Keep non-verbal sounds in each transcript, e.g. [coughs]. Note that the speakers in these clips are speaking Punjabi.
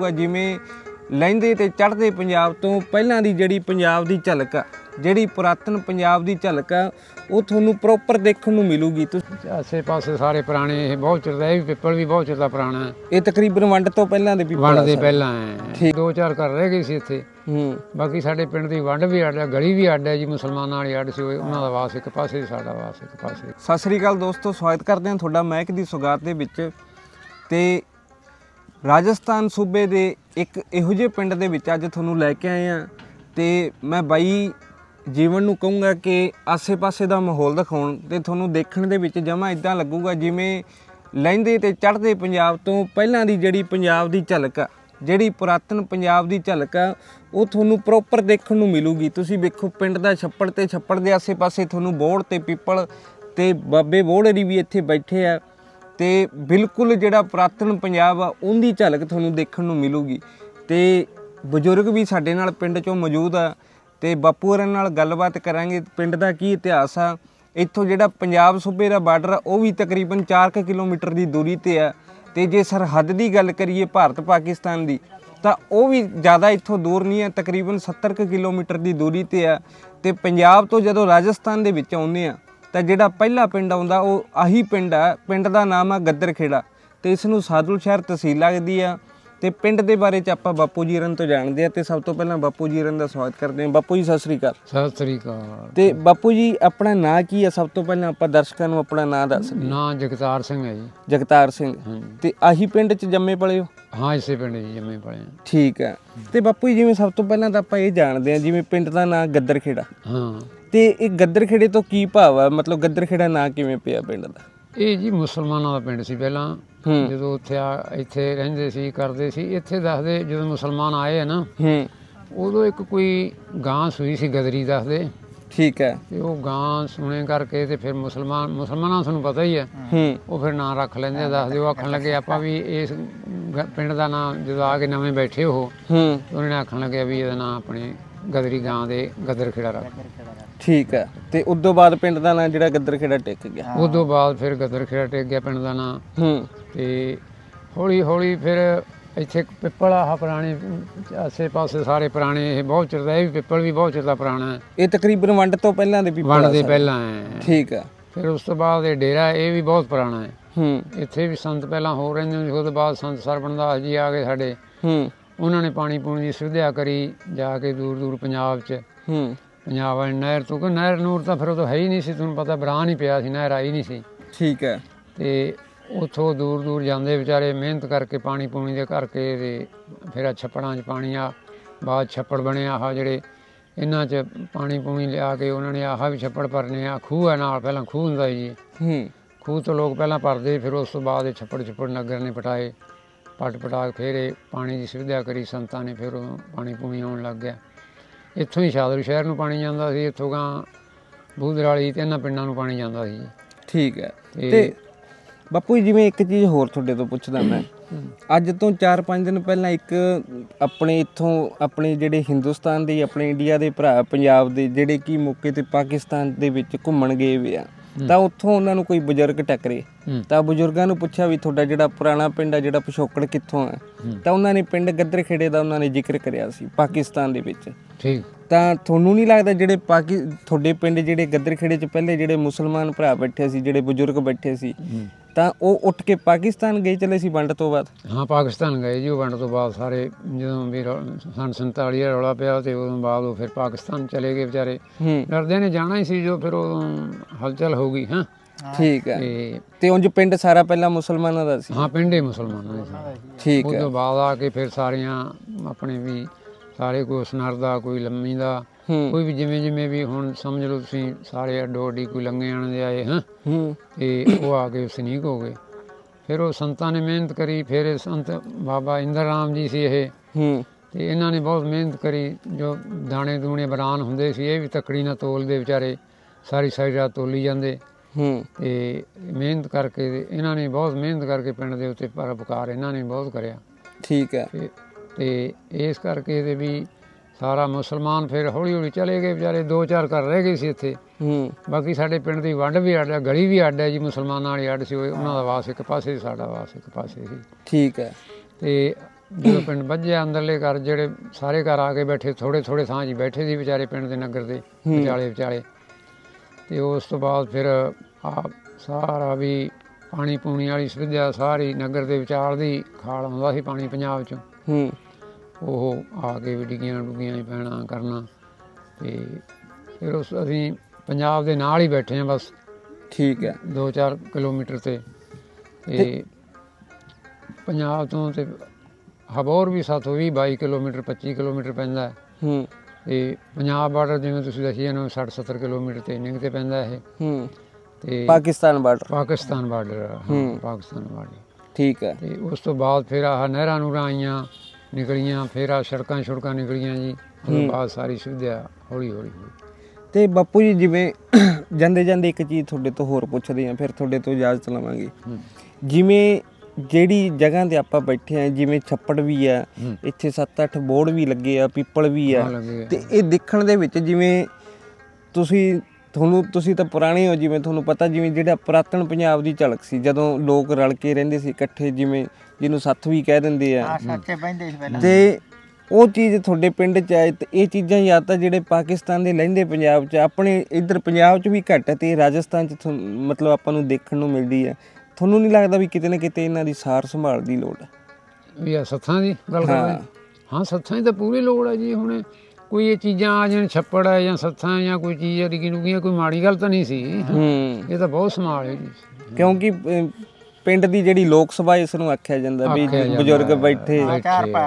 ਗਾ ਜਿਵੇਂ ਲਹਿੰਦੇ ਤੇ ਚੜ੍ਹਦੇ ਪੰਜਾਬ ਤੋਂ ਪਹਿਲਾਂ ਦੀ ਜਿਹੜੀ ਪੰਜਾਬ ਦੀ ਝਲਕ ਆ ਜਿਹੜੀ ਪੁਰਾਤਨ ਪੰਜਾਬ ਦੀ ਝਲਕ ਆ ਉਹ ਤੁਹਾਨੂੰ ਪ੍ਰੋਪਰ ਦੇਖਣ ਨੂੰ ਮਿਲੂਗੀ। ਤੁਸੀਂ ਆਸੇ ਪਾਸੇ ਸਾਰੇ ਪੁਰਾਣੇ ਇਹ ਬਹੁਤ ਚਿਰ ਦਾ ਇਹ ਵੀ ਪਿੱਪਲ ਵੀ ਬਹੁਤ ਚਿਰ ਦਾ ਪੁਰਾਣਾ ਹੈ। ਇਹ ਤਕਰੀਬਨ ਵੰਡ ਤੋਂ ਪਹਿਲਾਂ ਦੇ ਵੀ ਵੰਡ ਦੇ ਪਹਿਲਾਂ ਹੈ। ਦੋ ਚਾਰ ਘਰ ਰਹਿ ਗਏ ਸੀ ਇੱਥੇ। ਹੂੰ। ਬਾਕੀ ਸਾਡੇ ਪਿੰਡ ਦੀ ਵੰਡ ਵੀ ਅੱਡ ਹੈ ਗਲੀ ਵੀ ਅੱਡ ਹੈ ਜੀ ਮੁਸਲਮਾਨਾਂ ਵਾਲੀ ਅੱਡ ਸੀ ਉਹ- ਉਹਨਾਂ ਦਾ ਵਾਸ ਇੱਕ ਪਾਸੇ ਸਾਡਾ ਵਾਸ ਇੱਕ ਪਾਸੇ। ਸਤਿ ਸ੍ਰੀ ਅਕਾਲ ਦੋਸਤੋ ਸਵਾਗਤ ਕਰਦੇ ਹਾਂ ਤੁਹਾਡਾ ਮਹਿਕ ਦੀ ਸੁਗਾਤ ਦੇ ਵਿੱਚ। ਤੇ ਰਾਜਸਥਾਨ ਸੂਬੇ ਦੇ ਇੱਕ ਇਹੋ ਜਿਹੇ ਪਿੰਡ ਦੇ ਵਿੱਚ ਅੱਜ ਤੁਹਾਨੂੰ ਲੈ ਕੇ ਆਏ ਆ ਤੇ ਮੈਂ ਬਾਈ ਜੀਵਨ ਨੂੰ ਕਹੂੰਗਾ ਕਿ ਆਸੇ-ਪਾਸੇ ਦਾ ਮਾਹੌਲ ਦਿਖਾਉਣ ਤੇ ਤੁਹਾਨੂੰ ਦੇਖਣ ਦੇ ਵਿੱਚ ਜਮਾ ਇਦਾਂ ਲੱਗੂਗਾ ਜਿਵੇਂ ਲਹਿੰਦੇ ਤੇ ਚੜ੍ਹਦੇ ਪੰਜਾਬ ਤੋਂ ਪਹਿਲਾਂ ਦੀ ਜਿਹੜੀ ਪੰਜਾਬ ਦੀ ਝਲਕ ਆ, ਜਿਹੜੀ ਪੁਰਾਤਨ ਪੰਜਾਬ ਦੀ ਝਲਕ ਆ, ਉਹ ਤੁਹਾਨੂੰ ਪ੍ਰੋਪਰ ਦੇਖਣ ਨੂੰ ਮਿਲੂਗੀ। ਤੁਸੀਂ ਵੇਖੋ ਪਿੰਡ ਦਾ ਛੱਪੜ ਤੇ ਛੱਪੜ ਦੇ ਆਸੇ-ਪਾਸੇ ਤੁਹਾਨੂੰ ਬੋੜ ਤੇ ਪੀਪਲ ਤੇ ਬਾਬੇ ਬੋੜਰੀ ਵੀ ਇੱਥੇ ਬੈਠੇ ਆ। ਤੇ ਬਿਲਕੁਲ ਜਿਹੜਾ ਪੁਰਾਤਨ ਪੰਜਾਬ ਆ, ਉਹਦੀ ਝਲਕ ਤੁਹਾਨੂੰ ਦੇਖਣ ਨੂੰ ਮਿਲੂਗੀ। ਤੇ ਬਜ਼ੁਰਗ ਵੀ ਸਾਡੇ ਨਾਲ ਪਿੰਡ 'ਚੋਂ ਮੌਜੂਦ ਆ, ਤੇ ਬਾਪੂ ਹੋਰਾਂ ਨਾਲ ਗੱਲਬਾਤ ਕਰਾਂਗੇ ਪਿੰਡ ਦਾ ਕੀ ਇਤਿਹਾਸ ਆ। ਇੱਥੋਂ ਜਿਹੜਾ ਪੰਜਾਬ ਸੂਬੇ ਦਾ ਬਾਰਡਰ ਆ, ਉਹ ਵੀ ਤਕਰੀਬਨ 4 ਕਿਲੋਮੀਟਰ ਦੀ ਦੂਰੀ ਤੇ ਆ। ਤੇ ਜੇ ਸਰਹੱਦ ਦੀ ਗੱਲ ਕਰੀਏ ਭਾਰਤ ਪਾਕਿਸਤਾਨ ਦੀ, ਤਾਂ ਉਹ ਵੀ ਜ਼ਿਆਦਾ ਇੱਥੋਂ ਦੂਰ ਨਹੀਂ ਹੈ ਤਕਰੀਬਨ 70 ਕੁ ਕਿਲੋਮੀਟਰ ਦੀ ਦੂਰੀ ਤੇ ਆ। ਤੇ ਪੰਜਾਬ ਤੋਂ ਜਦੋਂ ਰਾਜਸਥਾਨ ਦੇ ਵਿੱਚ ਆਉਂਦੇ ਆ ਤਾਂ ਜਿਹੜਾ ਪਹਿਲਾ ਪਿੰਡ ਆਉਂਦਾ, ਉਹ ਆਹੀ ਪਿੰਡ ਆ ਪਿੰਡ ਦਾ ਨਾਮ ਆ ਗੱਦਰਖੇੜਾ। ਤੇ ਇਸ ਨੂੰ ਸਾਦੁਲ ਸ਼ਹਿਰ ਤਹਿਸੀਲ ਲੱਗਦੀ ਆ। ਤੇ ਪਿੰਡ ਦੇ ਬਾਰੇ ਚ ਆਪਾਂ ਬਾਪੂ ਜੀ ਰਨ ਤੋਂ ਜਾਣਦੇ ਆ ਤੇ ਸਭ ਤੋਂ ਪਹਿਲਾਂ ਬਾਪੂ ਜੀ ਰਨ ਦਾ ਸਵਾਗਤ ਕਰਦੇ ਹਾਂ। ਬਾਪੂ ਜੀ ਸਤਿ ਸ੍ਰੀ ਅਕਾਲ। ਸਤਿ ਸ੍ਰੀ ਅਕਾਲ। ਤੇ ਬਾਪੂ ਜੀ ਆਪਣਾ ਨਾਂ ਕੀ ਆ ਸਭ ਤੋਂ ਪਹਿਲਾਂ ਆਪਾਂ ਦਰਸ਼ਕਾਂ ਨੂੰ ਆਪਣਾ ਨਾਂ ਦੱਸ। ਨਾਂ ਜਗਤਾਰ ਸਿੰਘ ਹੈ ਜੀ। ਜਗਤਾਰ ਸਿੰਘ। ਤੇ ਆਹੀ ਪਿੰਡ ਚ ਜੰਮੇ ਪਲੇ ਹੋ? ਹਾਂ ਇਸੇ ਪਿੰਡ ਜੀ ਜੰਮੇ ਪਲੇ ਹਾਂ। ਠੀਕ ਆ ਤੇ ਬਾਪੂ ਜੀ ਜਿਵੇਂ ਸਭ ਤੋਂ ਪਹਿਲਾਂ ਤਾਂ ਆਪਾਂ ਇਹ ਜਾਣਦੇ ਆ ਜਿਵੇਂ ਪਿੰਡ ਦਾ ਨਾਂ ਗੱਦਰਖੇੜਾ। ਹਾਂ। ਤੇ ਇਹ ਗੱਦਰਖੇੜੇ ਤੋਂ ਕੀ ਭਾਵ ਆ ਮਤਲਬ ਗੱਦਰਖੇੜਾ ਨਾਂ ਕਿਵੇਂ ਪਿਆ ਪਿੰਡ ਦਾ? ਇਹ ਜੀ ਮੁਸਲਮਾਨਾਂ ਦਾ ਪਿੰਡ ਸੀ ਪਹਿਲਾਂ। ਹੂੰ। ਜਦੋਂ ਉੱਥੇ ਆ ਇੱਥੇ ਰਹਿੰਦੇ ਸੀ ਕਰਦੇ ਸੀ ਇੱਥੇ ਦੱਸਦੇ ਜਦੋਂ ਮੁਸਲਮਾਨ ਆਏ ਆ ਨਾ ਹੂੰ। ਉਦੋਂ ਇੱਕ ਕੋਈ ਗਾਂ ਸੂਈ ਸੀ ਗਦਰੀ ਦੱਸਦੇ। ਠੀਕ ਹੈ। ਤੇ ਉਹ ਗਾਂ ਸੁਣੇ ਕਰਕੇ ਤੇ ਫਿਰ ਮੁਸਲਮਾਨ ਮੁਸਲਮਾਨਾਂ ਨੂੰ ਤੁਹਾਨੂੰ ਪਤਾ ਹੀ ਹੈ। ਹੂੰ। ਉਹ ਫਿਰ ਨਾਂ ਰੱਖ ਲੈਂਦੇ ਆ ਦੱਸਦੇ ਉਹ ਆਖਣ ਲੱਗੇ ਆਪਾਂ ਵੀ ਇਸ ਗ- ਪਿੰਡ ਦਾ ਨਾਂ ਜਦੋਂ ਆ ਕੇ ਨਵੇਂ ਬੈਠੇ ਉਹ ਹੂੰ। ਉਹਨਾਂ ਨੇ ਆਖਣ ਲੱਗੇ ਵੀ ਇਹਦਾ ਨਾਂ ਆਪਣੀ ਗਦਰੀ ਗਾਂ ਦੇ ਗਦਰ ਖੇੜਾ ਰੱਖ। ਠੀਕ ਹੈ। ਤੇ ਉਸ ਤੋਂ ਬਾਅਦ ਪਿੰਡ ਦਾ ਨਾਂ ਜਿਹੜਾ ਗੱਦਰਖੇੜਾ ਟਿਕ ਗਿਆ। ਉਸ ਤੋਂ ਬਾਅਦ ਫਿਰ ਗਦਰ ਖੇੜਾ ਟਿਕ ਗਿਆ ਪਿੰਡ ਦਾ ਨਾਂ। ਹੂੰ। ਤੇ ਹੌਲੀ ਹੌਲੀ ਫਿਰ ਇੱਥੇ ਇੱਕ ਪਿੱਪਲ ਆਹ ਪੁਰਾਣੇ ਆਸੇ ਪਾਸੇ ਸਾਰੇ ਪੁਰਾਣੇ ਇਹ ਬਹੁਤ ਚਿਰ ਦਾ ਇਹ ਵੀ ਪਿੱਪਲ ਵੀ ਬਹੁਤ ਚਿਰ ਦਾ ਪੁਰਾਣਾ ਹੈ। ਇਹ ਤਕਰੀਬਨ ਵੰਡ ਤੋਂ ਪਹਿਲਾਂ ਦੇ ਵੀ ਵੰਡ ਦੇ ਪਹਿਲਾਂ ਹੈ। ਠੀਕ ਹੈ। ਫਿਰ ਉਸ ਤੋਂ ਬਾਅਦ ਇਹ ਡੇਰਾ ਇਹ ਵੀ ਬਹੁਤ ਪੁਰਾਣਾ ਹੈ। ਹੂੰ। ਇੱਥੇ ਵੀ ਸੰਤ ਪਹਿਲਾਂ ਹੋ ਰਹਿੰਦੇ ਹੁੰਦੇ ਸੀ ਉਹਦੇ ਬਾਅਦ ਸੰਤ ਸਰਬਣਦਾਸ ਜੀ ਆ ਗਏ ਸਾਡੇ। ਹੂੰ। ਉਹਨਾਂ ਨੇ ਪਾਣੀ ਪੂਣੀ ਦੀ ਸੁਵਿਧਾ ਕਰੀ ਜਾ ਕੇ ਦੂਰ ਦੂਰ ਪੰਜਾਬ 'ਚ। ਹੂੰ। ਪੰਜਾਬ ਵਾਲੀ ਨਹਿਰ ਤੋਂ ਕਿ ਨਹਿਰ ਨੂਰ ਤਾਂ ਫਿਰ ਉਦੋਂ ਹੈ ਹੀ ਨਹੀਂ ਸੀ ਤੁਹਾਨੂੰ ਪਤਾ ਬਰਾਨ ਹੀ ਪਿਆ ਸੀ ਨਹਿਰ ਆਈ ਨਹੀਂ ਸੀ। ਠੀਕ ਹੈ। ਤੇ ਉਥੋਂ ਦੂਰ ਦੂਰ ਜਾਂਦੇ ਵਿਚਾਰੇ ਮਿਹਨਤ ਕਰਕੇ ਪਾਣੀ ਪੂਣੀ ਦੇ ਕਰਕੇ ਤੇ ਫਿਰ ਆਹ ਛੱਪੜਾਂ 'ਚ ਪਾਣੀ ਆ ਬਾਅਦ ਛੱਪੜ ਬਣੇ ਆਹ ਜਿਹੜੇ ਇਹਨਾਂ 'ਚ ਪਾਣੀ ਪੂਣੀ ਲਿਆ ਕੇ ਉਹਨਾਂ ਨੇ ਆਹ ਵੀ ਛੱਪੜ ਭਰਨੇ ਆ। ਖੂਹ ਹੈ ਨਾਲ ਪਹਿਲਾਂ ਖੂਹ ਹੁੰਦਾ ਜੀ। ਹੂੰ। ਖੂਹ ਤੋਂ ਲੋਕ ਪਹਿਲਾਂ ਭਰਦੇ ਫਿਰ ਉਸ ਤੋਂ ਬਾਅਦ ਇਹ ਛੱਪੜ ਛੱਪੜ ਨਗਰ ਨੇ ਪਟਾਏ। ਪਟ ਪਟਾ ਫਿਰ ਇਹ ਪਾਣੀ ਦੀ ਸੁਵਿਧਾ ਕਰੀ ਸੰਤਾਂ ਨੇ ਫਿਰ ਉਹ ਪਾਣੀ ਪੂਣੀ ਆਉਣ ਲੱਗ ਗਿਆ। ਇੱਥੋਂ ਹੀ ਸ਼ਾਦਰੂ ਸ਼ਹਿਰ ਨੂੰ ਪਾਣੀ ਜਾਂਦਾ ਸੀ ਇੱਥੋਂ ਗਾਂ ਬੂਦਰਾਲੀ ਤੇ ਇਹਨਾਂ ਪਿੰਡਾਂ ਨੂੰ ਪਾਣੀ ਜਾਂਦਾ ਸੀ। ਠੀਕ ਹੈ। ਤੇ ਬਾਪੂ ਜੀ ਜਿਵੇਂ ਇੱਕ ਚੀਜ਼ ਹੋਰ ਤੁਹਾਡੇ ਤੋਂ ਪੁੱਛਦਾ ਮੈਂ। ਅੱਜ ਤੋਂ 4-5 ਦਿਨ ਪਹਿਲਾਂ ਇੱਕ ਆਪਣੇ ਇੱਥੋਂ ਆਪਣੇ ਜਿਹੜੇ ਹਿੰਦੁਸਤਾਨ ਦੇ ਆਪਣੇ ਇੰਡੀਆ ਦੇ ਭਰਾ ਪੰਜਾਬ ਦੇ ਜਿਹੜੇ ਕੀ ਮੌਕੇ ਤੇ ਪਾਕਿਸਤਾਨ ਦੇ ਵਿੱਚ ਘੁੰਮਣ ਗਏ ਵੇ ਆ। ਤਾਂ ਉੱਥੋਂ ਉਹਨਾਂ ਨੂੰ ਕੋਈ ਬਜ਼ੁਰਗ ਟੱਕਰੇ। ਤਾਂ ਬਜ਼ੁਰਗਾਂ ਨੂੰ ਪੁੱਛਿਆ ਵੀ ਤੁਹਾਡਾ ਜਿਹੜਾ ਪੁਰਾਣਾ ਪਿੰਡ ਆ ਜਿਹੜਾ ਪਿਛੋਕੜ ਕਿੱਥੋਂ ਆ? ਤਾਂ ਉਹਨਾਂ ਨੇ ਪਿੰਡ ਗੱਦਰਖੇੜੇ ਦਾ ਉਹਨਾਂ ਨੇ ਜ਼ਿਕਰ ਕਰਿਆ ਸੀ ਪਾਕਿਸਤਾਨ ਦੇ ਵਿੱਚ। ਠੀਕ। ਤਾਂ ਤੁਹਾਨੂੰ ਨਹੀਂ ਲੱਗਦਾ ਜਿਹੜੇ ਪਾਕੀ ਤੁਹਾਡੇ ਪਿੰਡ ਜਿਹੜੇ ਗੱਦਰਖੇੜੇ 'ਚ ਪਹਿਲੇ ਜਿਹੜੇ ਮੁਸਲਮਾਨ ਭਰਾ ਬੈਠੇ ਸੀ ਜਿਹੜੇ ਬਜ਼ੁਰਗ ਬੈਠੇ ਸੀ ਤਾਂ ਉਹ ਉੱਠ ਕੇ ਪਾਕਿਸਤਾਨ ਗਏ ਚਲੇ ਸੀ ਵੰਡ ਤੋਂ ਬਾਅਦ? ਹਾਂ ਪਾਕਿਸਤਾਨ ਗਏ ਜੀ ਉਹ ਵੰਡ ਤੋਂ ਬਾਅਦ ਸਾਰੇ ਜਦੋਂ ਵੀ ਸੰਨ 47 ਦਾ ਰੌਲਾ ਪਿਆ ਤੇ ਉਦੋਂ ਬਾਅਦ ਉਹ ਫਿਰ ਪਾਕਿਸਤਾਨ ਚਲੇ ਗਏ ਵਿਚਾਰੇ। ਹੂੰ। ਡਰਦੇ ਨੇ ਜਾਣਾ ਹੀ ਸੀ ਜੋ ਫਿਰ ਉਦੋਂ ਹਲਚਲ ਹੋ ਗਈ ਹਾਂ। ਠੀਕ ਹੈ ਤੇ ਉਂਝ ਪਿੰਡ ਸਾਰਾ ਪਹਿਲਾਂ ਮੁਸਲਮਾਨਾਂ ਦਾ ਸੀ? ਹਾਂ ਪਿੰਡੇ ਮੁਸਲਮਾਨਾਂ ਦੇ ਸੀ। ਠੀਕ ਉਸ ਹੈ ਤੋਂ ਬਾਅਦ ਆ ਕੇ ਫਿਰ ਸਾਰੀਆਂ ਆਪਣੇ ਵੀ ਸਾਰੇ ਕੋਈ ਸਨਰ ਦਾ ਕੋਈ ਲੰਮੀ ਦਾ ਹੂੰ ਕੋਈ ਵੀ ਜਿਵੇਂ ਜਿਵੇਂ ਵੀ ਹੁਣ ਸਮਝ ਲਓ ਤੁਸੀਂ ਸਾਰੇ ਅੱਡੋ ਅੱਡੀ ਕੋਈ ਲੰਗੇ ਆਣ ਦੇ ਆਏ ਹਾਂ। ਤੇ ਉਹ ਆ ਕੇ ਸਨੀਕ ਹੋ ਗਏ। ਫਿਰ ਉਹ ਸੰਤਾਂ ਨੇ ਮਿਹਨਤ ਕਰੀ ਫਿਰ ਇਹ ਸੰਤ ਬਾਬਾ ਇੰਦਰ ਰਾਮ ਜੀ ਸੀ ਇਹ। ਤੇ ਇਹਨਾਂ ਨੇ ਬਹੁਤ ਮਿਹਨਤ ਕਰੀ ਜੋ ਦਾਣੇ ਦੂਣੇ ਬਰਾਨ ਹੁੰਦੇ ਸੀ ਇਹ ਵੀ ਤਕੜੀ ਨਾਲ ਤੋਲਦੇ ਵਿਚਾਰੇ ਸਾਰੀ ਸਾਰੀ ਰਾਤ ਤੋਲੀ ਜਾਂਦੇ। ਹੂੰ। ਤੇ ਮਿਹਨਤ ਕਰਕੇ ਇਹਨਾਂ ਨੇ ਬਹੁਤ ਮਿਹਨਤ ਕਰਕੇ ਪਿੰਡ ਦੇ ਉੱਤੇ ਪਰਉਪਕਾਰ ਇਹਨਾਂ ਨੇ ਬਹੁਤ ਕਰਿਆ। ਠੀਕ ਹੈ। ਤੇ ਇਸ ਕਰਕੇ ਤੇ ਵੀ ਸਾਰਾ ਮੁਸਲਮਾਨ ਫਿਰ ਹੌਲੀ ਹੌਲੀ ਚਲੇ ਗਏ ਵਿਚਾਰੇ ਦੋ ਚਾਰ ਘਰ ਰਹਿ ਗਏ ਸੀ ਇੱਥੇ। ਹੂੰ। ਬਾਕੀ ਸਾਡੇ ਪਿੰਡ ਦੀ ਵੰਡ ਵੀ ਅੱਡ ਹੈ ਗਲੀ ਵੀ ਅੱਡ ਹੈ ਜੀ ਮੁਸਲਮਾਨਾਂ ਵਾਲੀ ਅੱਡ ਸੀ ਉਹ- ਉਹਨਾਂ ਦਾ ਵਾਸ ਇੱਕ ਪਾਸੇ ਸੀ ਸਾਡਾ ਵਾਸ ਇੱਕ ਪਾਸੇ ਸੀ। ਠੀਕ ਹੈ। ਤੇ ਜਦੋਂ ਪਿੰਡ ਵੱਜਿਆ ਅੰਦਰਲੇ ਘਰ ਜਿਹੜੇ ਸਾਰੇ ਘਰ ਆ ਕੇ ਬੈਠੇ ਥੋੜੇ ਥੋੜੇ ਥਾਂ 'ਚ ਬੈਠੇ ਸੀ ਵਿਚਾਰੇ ਪਿੰਡ ਦੇ ਨਗਰ ਦੇ ਵਿਚਾਲੇ ਵਿਚਾਲੇ। ਤੇ ਉਸ ਤੋਂ ਬਾਅਦ ਫਿਰ ਆ ਸਾਰਾ ਵੀ ਪਾਣੀ ਪੂਣੀ ਵਾਲੀ ਸੁਵਿਧਾ ਸਾਰੀ ਨਗਰ ਦੇ ਵਿਚਾਲ ਦੀ ਖਾਲ ਆਉਂਦਾ ਸੀ ਪਾਣੀ ਪੰਜਾਬ 'ਚੋਂ। ਹੂੰ। ਉਹ ਆ ਕੇ ਵੀ ਡਿੱਗੀਆਂ ਡੁੱਗੀਆਂ ਪੈਣਾ ਕਰਨਾ। ਤੇ ਫਿਰ ਉਸ ਅਸੀਂ ਪੰਜਾਬ ਦੇ ਨਾਲ ਹੀ ਬੈਠੇ ਆ ਬਸ। ਠੀਕ ਹੈ। 2-4 ਕਿਲੋਮੀਟਰ ਤੇ। ਤੇ ਪੰਜਾਬ ਤੋਂ ਤੇ ਹਬੌਰ ਵੀ ਸਾਥੋਂ ਵੀ 22 ਕਿਲੋਮੀਟਰ 25 ਕਿਲੋਮੀਟਰ ਪੈਂਦਾ ਹੈ। ਹੂੰ। ਤੇ ਪੰਜਾਬ ਬਾਰਡਰ ਜਿਵੇਂ ਤੁਸੀਂ ਦੱਸਿਆ ਨਾ 60-70 ਕਿਲੋਮੀਟਰ ਤੇ ਇੰਨੇ ਕੁ ਤੇ ਪੈਂਦਾ ਇਹ। ਹੂੰ। ਤੇ ਪਾਕਿਸਤਾਨ ਬਾਰਡਰ। ਪਾਕਿਸਤਾਨ ਬਾਰਡਰ ਹਾਂ। ਪਾਕਿਸਤਾਨ ਬਾਰਡਰ। ਠੀਕ ਹੈ। ਤੇ ਉਸ ਤੋਂ ਬਾਅਦ ਫਿਰ ਆਹ ਨਹਿਰਾਂ ਨੂਰਾਂ ਆਈਆਂ। ਨਿਕਲੀਆਂ ਫਿਰ ਆ ਸੜਕਾਂ ਛੁੜਕਾਂ ਨਿਕਲੀਆਂ ਜੀ ਬਾਅਦ ਸਾਰੀ ਸੁਵਿਧਾ ਹੌਲੀ ਹੌਲੀ ਤੇ ਬਾਪੂ ਜੀ ਜਿਵੇਂ [coughs] ਜਾਂਦੇ ਜਾਂਦੇ ਇੱਕ ਚੀਜ਼ ਤੁਹਾਡੇ ਤੋਂ ਹੋਰ ਪੁੱਛਦੇ ਆ ਫਿਰ ਤੁਹਾਡੇ ਤੋਂ ਇਜਾਜ਼ਤ ਲਵਾਂਗੇ। ਜਿਵੇਂ ਜਿਹੜੀ ਜਗ੍ਹਾ ਤੇ ਆਪਾਂ ਬੈਠੇ ਆ ਜਿਵੇਂ ਛੱਪੜ ਵੀ ਆ। ਇੱਥੇ 7-8 ਬੋਰਡ ਵੀ ਲੱਗੇ ਆ ਪੀਪਲ ਵੀ ਆ। ਤੇ ਇਹ ਦੇਖਣ ਦੇ ਵਿੱਚ ਜਿਵੇਂ ਤੁਸੀਂ ਤੁਹਾਨੂੰ ਤੁਸੀਂ ਤਾਂ ਪੁਰਾਣੇ ਹੋ ਜਿਵੇਂ ਤੁਹਾਨੂੰ ਪਤਾ ਜਿਵੇਂ ਜਿਹੜਾ ਪੁਰਾਤਨ ਪੰਜਾਬ ਦੀ ਝਲਕ ਸੀ ਜਦੋਂ ਲੋਕ ਰਲ ਕੇ ਰਹਿੰਦੇ ਸੀ ਇਕੱਠੇ ਜਿਵੇਂ ਜਿਹਨੂੰ ਸੱਥ ਵੀ ਕਹਿ ਦਿੰਦੇ ਆ। ਸੀ ਪਹਿਲਾਂ। ਤੇ ਉਹ ਚੀਜ਼ ਤੁਹਾਡੇ ਪਿੰਡ ਚ ਆਏ ਤੇ ਇਹ ਚੀਜ਼ਾਂ ਯਾਦ ਤਾਂ ਜਿਹੜੇ ਪਾਕਿਸਤਾਨ ਦੇ ਲਹਿੰਦੇ ਪੰਜਾਬ ਚ ਆਪਣੇ ਇੱਧਰ ਪੰਜਾਬ ਚ ਵੀ ਘੱਟ ਹੈ ਤੇ ਰਾਜਸਥਾਨ ਚ ਤੁਹਾਨੂੰ- ਮਤਲਬ ਆਪਾਂ ਨੂੰ ਦੇਖਣ ਨੂੰ ਮਿਲਦੀ ਹੈ। ਤੁਹਾਨੂੰ ਨਹੀਂ ਲੱਗਦਾ ਵੀ ਕਿਤੇ ਨਾ ਕਿਤੇ ਇਹਨਾਂ ਦੀ ਸਾਰ ਸੰਭਾਲ ਦੀ ਲੋੜ ਹੈ? ਵੀ ਆ ਸੱਥਾਂ ਦੀ ਗੱਲ ਕਰ। ਰਹੇ ਹਾਂ ਸੱਥਾਂ ਦੀ ਤਾਂ ਪੂਰੀ ਲੋੜ ਹੈ ਜੀ ਹੁਣ। ਕੋਈ ਇਹ ਚੀਜ਼ਾਂ ਆ ਜਾਣ ਛੱਪੜ ਹੈ ਜਾਂ ਸੱਥਾਂ ਜਾਂ ਕੋਈ ਚੀਜ਼ ਰਿਗੀ ਨੁਗੀਆਂ ਕੋਈ ਮਾੜੀ ਗੱਲ ਤਾਂ ਨਹੀਂ ਸੀ। ਹੂੰ। ਇਹ ਤਾਂ ਬਹੁਤ ਸਮਾਲ ਹੈ ਜੀ। ਕਿਉਂਕਿ ਪਿੰਡ ਦੀ ਜਿਹੜੀ ਲੋਕ ਸਭਾ ਇਸ ਨੂੰ ਆਖਿਆ ਜਾਂਦਾ ਵੀ ਬਜ਼ੁਰਗ ਬੈਠੇ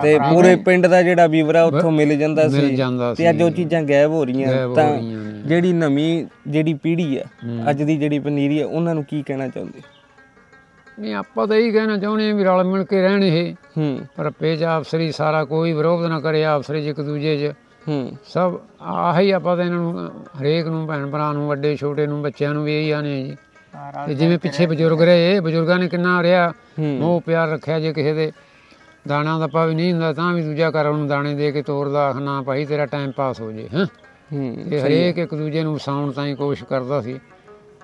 ਤੇ ਪੂਰੇ ਪਿੰਡ ਦਾ ਜਿਹੜਾ ਵੀਵਰਾ ਉੱਥੋਂ ਮਿਲ ਜਾਂਦਾ ਸੀ ਤੇ ਅੱਜ ਉਹ ਚੀਜ਼ਾਂ ਗਾਇਬ ਹੋ ਰਹੀਆਂ ਤਾਂ। ਜਿਹੜੀ ਨਵੀਂ ਜਿਹੜੀ ਪੀੜ੍ਹੀ ਆ। ਅੱਜ ਦੀ ਜਿਹੜੀ ਪਨੀਰੀ ਆ ਉਹਨਾਂ ਨੂੰ ਕੀ ਕਹਿਣਾ ਚਾਹੁੰਦੇ? ਨਹੀਂ ਆਪਾਂ ਤਾਂ ਇਹੀ ਕਹਿਣਾ ਚਾਹੁੰਦੇ ਹਾਂ ਵੀ ਰਲ ਮਿਲ ਕੇ ਰਹਿਣ ਇਹ। ਹੂੰ। ਪਰ ਪੇਜ ਆਪਸਰੀ ਸਾਰਾ ਕੋਈ ਵਿਰੋਧ ਨਾ ਕਰੇ ਆਪਸਰੀ 'ਚ ਇੱਕ ਦੂਜੇ 'ਚ। ਹੂੰ। ਸਭ ਆਹੀ ਆਪਾਂ ਤਾਂ ਇਹਨਾਂ ਨੂੰ ਹਰੇਕ ਨੂੰ ਭੈਣ ਭਰਾ ਨੂੰ ਵੱਡੇ ਛੋਟੇ ਨੂੰ ਬੱਚਿਆਂ ਨੂੰ ਵੀ ਇਹੀ ਆਨੇ ਜੀ। ਤੇ ਜਿਵੇਂ ਪਿੱਛੇ ਬਜ਼ੁਰਗ ਰਹੇ ਬਜ਼ੁਰਗਾਂ ਨੇ ਕਿੰਨਾ ਰਿਹਾ ਹੂੰ। ਮੋਹ ਪਿਆਰ ਰੱਖਿਆ ਜੇ ਕਿਸੇ ਦੇ। ਦਾਣਾ ਦਾ ਪਾ ਵੀ ਨਹੀਂ ਹੁੰਦਾ ਤਾਂ ਵੀ ਦੂਜਾ ਘਰ ਉਹਨੂੰ ਦਾਣੇ ਦੇ ਕੇ ਤੋਰਦਾ ਆਖ ਨਾ ਭਾਈ ਤੇਰਾ ਟਾਈਮ ਪਾਸ ਹੋ ਜੇ ਹਾਂ। ਹੂੰ ਤੇ ਹਰੇਕ ਇੱਕ ਦੂਜੇ ਨੂੰ ਵਸਾਉਣ ਤਾਂ ਹੀ ਕੋਸ਼ਿਸ਼ ਕਰਦਾ ਸੀ।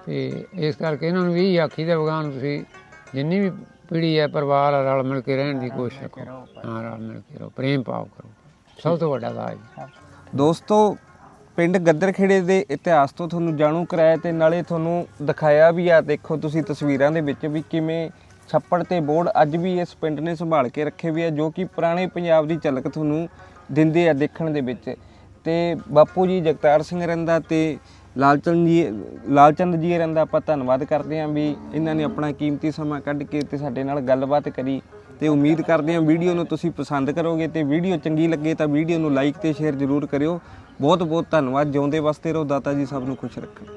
ਤੇ ਇਸ ਕਰਕੇ ਇਹਨਾਂ ਨੂੰ ਵੀ ਇਹੀ ਆਖੀ ਦਾ ਭਗਵਾਨ ਤੁਸੀਂ ਜਿੰਨੀ ਵੀ ਪੀੜ੍ਹੀ ਹੈ ਪਰਿਵਾਰ ਆ, ਰਲ ਮਿਲ ਕੇ ਰਹਿਣ ਦੀ ਕੋਸ਼ਿਸ਼ ਕਰੋ। ਹਾਂ ਰਲ ਮਿਲ ਕੇ ਰਹੋ ਪ੍ਰੇਮ ਭਾਵ ਕਰੋ। ਸਭ ਤੋਂ ਵੱਡਾ ਦਾਜ ਦੋਸਤੋ, ਪਿੰਡ ਗੱਦਰਖੇੜੇ ਦੇ ਇਤਿਹਾਸ ਤੋਂ ਤੁਹਾਨੂੰ ਜਾਣੂ ਕਰਾਇਆ ਤੇ ਨਾਲੇ ਤੁਹਾਨੂੰ ਦਿਖਾਇਆ ਵੀ ਆ। ਦੇਖੋ ਤੁਸੀਂ ਤਸਵੀਰਾਂ ਦੇ ਵਿੱਚ ਵੀ ਕਿਵੇਂ ਛੱਪੜ ਤੇ ਬੋਰਡ ਅੱਜ ਵੀ ਇਸ ਪਿੰਡ ਨੇ ਸੰਭਾਲ ਕੇ ਰੱਖੇ ਵੀ ਆ, ਜੋ ਕਿ ਪੁਰਾਣੇ ਪੰਜਾਬ ਦੀ ਝਲਕ ਤੁਹਾਨੂੰ ਦਿੰਦੇ ਆ ਦੇਖਣ ਦੇ ਵਿੱਚ। ਤੇ ਬਾਪੂ ਜੀ ਜਗਤਾਰ ਸਿੰਘ ਰੰਦਾ ਤੇ ਲਾਲਚੰਦ ਜੀ ਲਾਲਚੰਦ ਜੀ ਰੰਦਾ ਆਪਾਂ ਧੰਨਵਾਦ ਕਰਦੇ ਹਾਂ ਵੀ ਇਹਨਾਂ ਨੇ ਆਪਣਾ ਕੀਮਤੀ ਸਮਾਂ ਕੱਢ ਕੇ ਤੇ ਸਾਡੇ ਨਾਲ ਗੱਲਬਾਤ ਕਰੀ। ਤੇ ਉਮੀਦ ਕਰਦੇ ਹਾਂ ਵੀਡੀਓ ਨੂੰ ਤੁਸੀਂ ਪਸੰਦ ਕਰੋਗੇ ਤੇ ਵੀਡੀਓ ਚੰਗੀ ਲੱਗੇ ਤਾਂ ਵੀਡੀਓ ਨੂੰ ਲਾਈਕ ਤੇ ਸ਼ੇਅਰ ਜ਼ਰੂਰ ਕਰਿਓ। ਬਹੁਤ ਬਹੁਤ ਧੰਨਵਾਦ। ਜਿਉਂਦੇ ਵਸਤੇ ਰਹੋ। ਦਾਤਾ ਜੀ ਸਭ ਨੂੰ ਖੁਸ਼ ਰੱਖਣ।